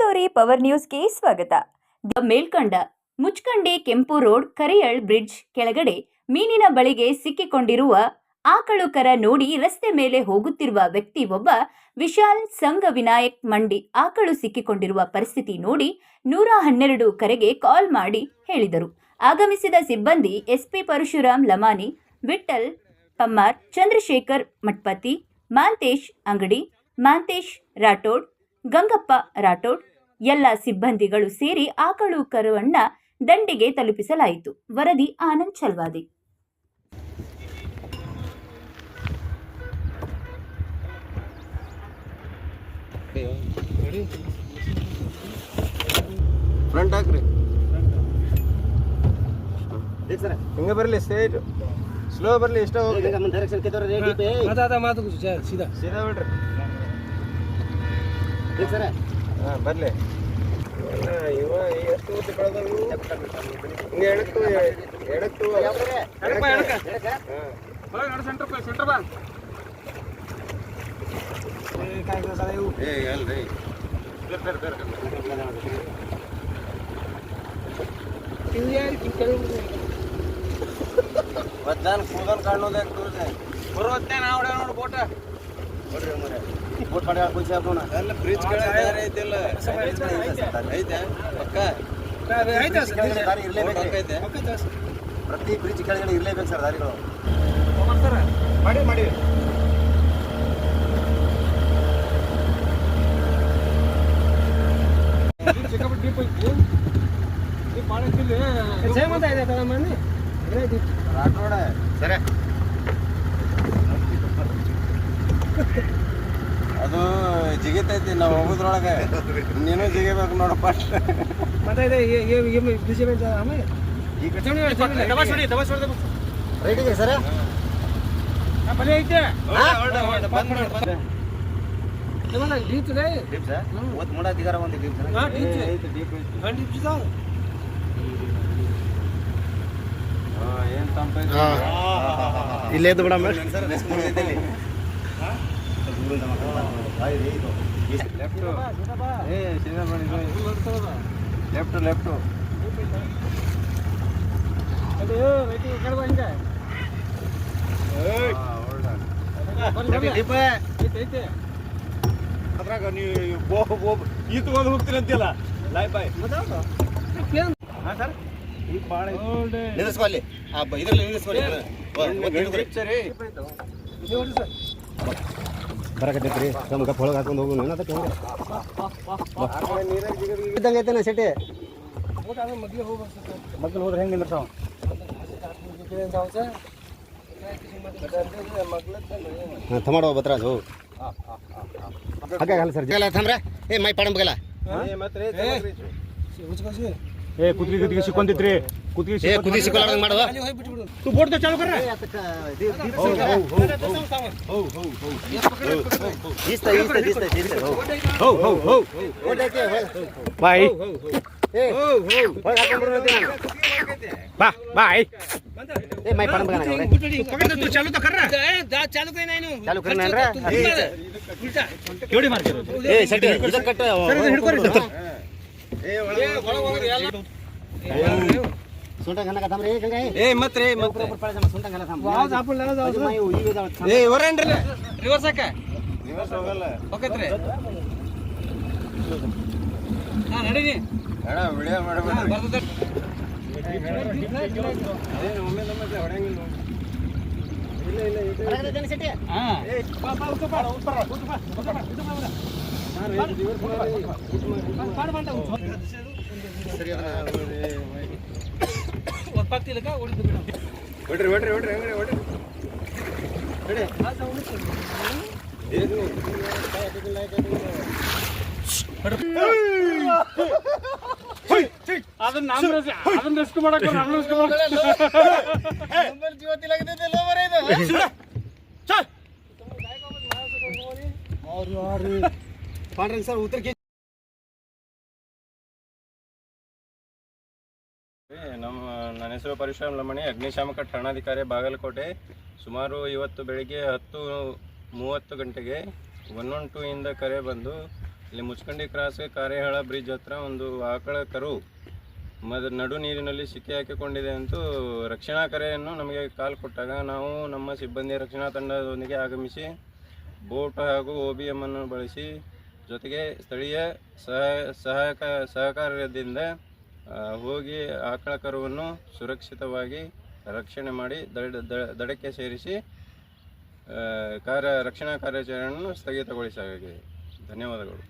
Story power ನ್ಯೂಸ್ಗೆ ಸ್ವಾಗತ. ಮೇಲ್ಕಂಡ, ಮುಚ್ಕಂಡಿ ಕೆಂಪು ರೋಡ್, ಕರಿಯಳ್ ಬ್ರಿಡ್ಜ್ ಕೆಳಗಡೆ ಮೀನಿನ ಬಳಿಗೆ ಸಿಕ್ಕಿಕೊಂಡಿರುವ ಆಕಳುಕರ ನೋಡಿ ರಸ್ತೆ ಮೇಲೆ ಹೋಗುತ್ತಿರುವ ವ್ಯಕ್ತಿ ಒಬ್ಬ ವಿಶಾಲ್ ಸಂಘ ವಿನಾಯಕ್ ಮಂಡಿ ಆಕಳು ಸಿಕ್ಕಿಕೊಂಡಿರುವ ಪರಿಸ್ಥಿತಿ ನೋಡಿ ನೂರ ಹನ್ನೆರಡು ಕರೆಗೆ ಕಾಲ್ ಮಾಡಿ ಹೇಳಿದರು. ಆಗಮಿಸಿದ ಸಿಬ್ಬಂದಿ ಎಸ್ಪಿ ಪರಶುರಾಮ್ ಲಮಾನಿ ವಿಠಲ್ ಪಮ್ಮಾರ್, ಚಂದ್ರಶೇಖರ್ ಮಟ್ಪತಿ ಮಾಂತೇಶ್ ಅಂಗಡಿ, ಮಾಂತೇಶ್ ರಾಠೋಡ್, ಗಂಗಪ್ಪ ರಾಠೋಡ್ ಎಲ್ಲ ಸಿಬ್ಬಂದಿಗಳು ಸೇರಿ ಆಕಳು ಕರುವನ್ನ ದಂಡಿಗೆ ತಲುಪಿಸಲಾಯಿತು. ವರದಿ ಆನಂದ್ ಚಲ್ವಾದಿ. ಫ್ರಂಟ್ ಹಾಕ್ರಿ. ಹಿಂಗೆ ಬರಲಿ ಸ್ಟ್ರೇಟ್ ಸ್ಲೋ ಬರಲಿ ಇಷ್ಟ ಮಾತಾ ಮಾತು ಸೀದಾ. ಸೀದಾ ಬಿಡ್ರಿ. ಸರ್. ಹಾಂ ಬರಲಿ. ಇವ ಎಷ್ಟು? ಹಿಂಗೆ ಏ ಅಲ್ರಿ ಮಧ್ಯಾಹ್ನ ಕೂದಲ್ ಕಾಣೋದೇ ತೋರಿಸಿ ಬರುವತ್ತೆ ನಾವು ನೋಡು ಬೋಟ. ಬೋಟ್ ಮಾಡಿ ಕುಲ್ಸಿ ಹಾಕೋಣ. ಎಲ್ಲ ಬ್ರಿಡ್ಜ್ ಕಡೆ ದಾರಿ ಐತಿಲ್ಲ ಐತೆ ಪಕ್ಕ. ಸರ್. ದಾರಿ ಇರ್ಲೇಬೇಕು. ಪ್ರತಿ ಬ್ರಿಡ್ಜ್ ಕೆಳಗಡೆ ಇರ್ಲೇಬೇಕು ಸರ್ ದಾರಿಗಳು. ಮಾಡಿ ಮಾಡಿ. ಡೀಪ್ ಐತಿ ಡೀಪ್ ಸೇಮಂತ ಇದೆ ಸರಿ. ಅದು ಜಿಗಿತೈತಿ ನಾವು ಹೋಗೋದ್ರೊಳಗೆ. ನೀನು ಜಿಗಿಬೇಕು ನೋಡಪ್ಪ ಮತ್ತೆ ಇದೆ ಬಿಸಿ ಇದೆ ಬಲಿ ಐತೆ. ಡೀಪ್ ಇದೆ. ಡೀಪ್ ಸರ್ ಒತ್ತು ಮೂಡ ದಿಗಾರ ಒಂದು ಡೀಪ್ ಸರ್. ಡೀಪ್ ಐತೆ, ಐತೆ. ಡೀಪ್ ಇಲ್ಲೇ ಬಿಡಮ್ಮ. Sir rest. ಲೆಫ್ಟ್ ಲೆಫ್ಟ್ ಅದ್ರಾಗ ನೀವು ಈ ತಗೊಂಡು ಹೋಗ್ತೀರಿ ಅಂತಿಲ್ಲ ಲಾಯ್ ಬಾಯ್ ಹಾ ಸರ್ ಈಗ ಭಾಳ ನಿಲ್ಲಿಸ್ಕೊ ಆ ಇದರಲ್ಲಿ ನಿಲ್ಲಿಸ್ಕೊಳ್ಳಿ ಸರ್ ಬರಕತ್ತೈತ್ರಿ ನಮ್ಮ ಗಪ್ಪ ಒಳಗೆ ಹಾಕೊಂಡು ಹೋಗೋಣ ಏನದಕ್ಕೆ ಇದ್ದಂಗೆ ಐತೆ ಸಿಟಿ ಮೊದಲೇ ಹೋದ್ರೆ ಹೆಂಗೆ ನಿಂದ್ರಸ ಹಾಂ ತಮಾಡೋ ಬತ್ರಾಜು ಹಾಗೆ ಅಲ್ಲ ಸರ್ ಜಗಲ್ಲ ತಂದ್ರೆ ಏ ಮೈ ಪಡಂ ಬಗಲ ಏ ಕುದ್ರಿ ಕುದ್ರಿಗೆ ಏ ಕುದಿಸಿ ಕುದಿಸಿಕೊಳ್ಳಂಗ್ ಮಾಡೋದು ತು ಬೋಟ್ ಚಾಲು ಕರ ಈಸ್ತ ಈಸ್ತ ಈಸ್ತ ಈಸ್ತ ಹೌ ಹೌ ಹೌ. ಬಾಯ್. ಬಾ ಬಾಯ್. ಏ ಮೈ ಪಡಂ ಬಗನ ಪಕಡ ತು ಚಾಲು ತ ಕರ ದಾ ಚಾಲು ಕೈ ನೈನು ಚಾಲು ಕರ ನನ್ರ ಕೇಡಿ ಮಾರ್ಕರು ಏ ಸಟ್ಟಿ ಇದಕ್ಕೆ ಕಟ್ಟ. ಸರ್ ಹಿಡ್ಕೊರಿ ಏ ಒಳಗೆ ಒಳಗೆ ಎಲ್ಲ. ಸುಂಟಂಗಲ್ಲ ತಮರೆ ಏಕಂಗೇ ಏ ಮತ್ರೇ ಮಂತ್ರ اوپر ಪಡಯಮ್ಮ ಸುಂಟಂಗಲ್ಲ ತಾಮ್ ಬಾಜಾಪರ್ ಲಲ್ಲ ಮೈ ಓಜಿ ಜಾವಾ ಏ ಹಾ ಬಾ பத்து இருக்கா உடுத்து விடும் விட்ரு விட்ரு விட்ரு எங்க விட்ரு விடு அது ஒன்று சொல்லு ஏது கேட்டுக்கு லைக் கேட்டுக்கு ಅದನ್ನ ನಾನು ಅದನ್ನ ರಿಸ್ಕ್ ಮಾಡಕ ನಾನು ರಿಸ್ಕ್ ಮಾಡಕ ನಂಬರ್ ಜೀವತಿ ಲಗದಿದೆ ಎಲ್ಲ ಬರ ಇದು ಚಲ್ ಅವ್ರು ಯಾರು ಪಾಂಡ್ರಂಗ್ ಸರ್ ಉತ್ತರ ನಮ್ಮ ನನ್ನ ಹೆಸರು ಪರಶುರಾಮ್ ಲಮಣಿ, ಅಗ್ನಿಶಾಮಕ ಠಾಣಾಧಿಕಾರಿ ಬಾಗಲಕೋಟೆ. ಸುಮಾರು ಇವತ್ತು ಬೆಳಿಗ್ಗೆ ಹತ್ತು ಮೂವತ್ತು ಗಂಟೆಗೆ ಒನ್ ಒನ್ ಟೂ ಇಂದ ಕರೆ ಬಂದು ಇಲ್ಲಿ ಮುಚ್ಕಂಡಿ ಕ್ರಾಸ್ ಕಾರೆಹಾಳ ಬ್ರಿಡ್ಜ್ ಹತ್ರ ಒಂದು ಆಕಳ ಕರು ಮದ ನಡು ನೀರಿನಲ್ಲಿ ಸಿಕ್ಕಿ ಹಾಕಿಕೊಂಡಿದೆ ಅಂತೂ ರಕ್ಷಣಾ ಕರೆಯನ್ನು ನಮಗೆ ಕಾಲ್ ಕೊಟ್ಟಾಗ ನಾವು ನಮ್ಮ ಸಿಬ್ಬಂದಿ ರಕ್ಷಣಾ ತಂಡದೊಂದಿಗೆ ಆಗಮಿಸಿ ಬೋಟ್ ಹಾಗೂ ಒ ಬಿ ಎಂ ಅನ್ನು ಬಳಸಿ ಜೊತೆಗೆ ಸ್ಥಳೀಯ ಸಹ, ಸಹಾಯಕ, ಸಹಕಾರದಿಂದ ಹೋಗಿ ಆಕಳ ಕರುವನ್ನು ಸುರಕ್ಷಿತವಾಗಿ ರಕ್ಷಣೆ ಮಾಡಿ ದಡ ದಡಕ್ಕೆ ಸೇರಿಸಿ ಕಾರ್ಯ ರಕ್ಷಣಾ ಕಾರ್ಯಾಚರಣೆಯನ್ನು ಸ್ಥಗಿತಗೊಳಿಸಲಾಗಿದೆ ಧನ್ಯವಾದಗಳು.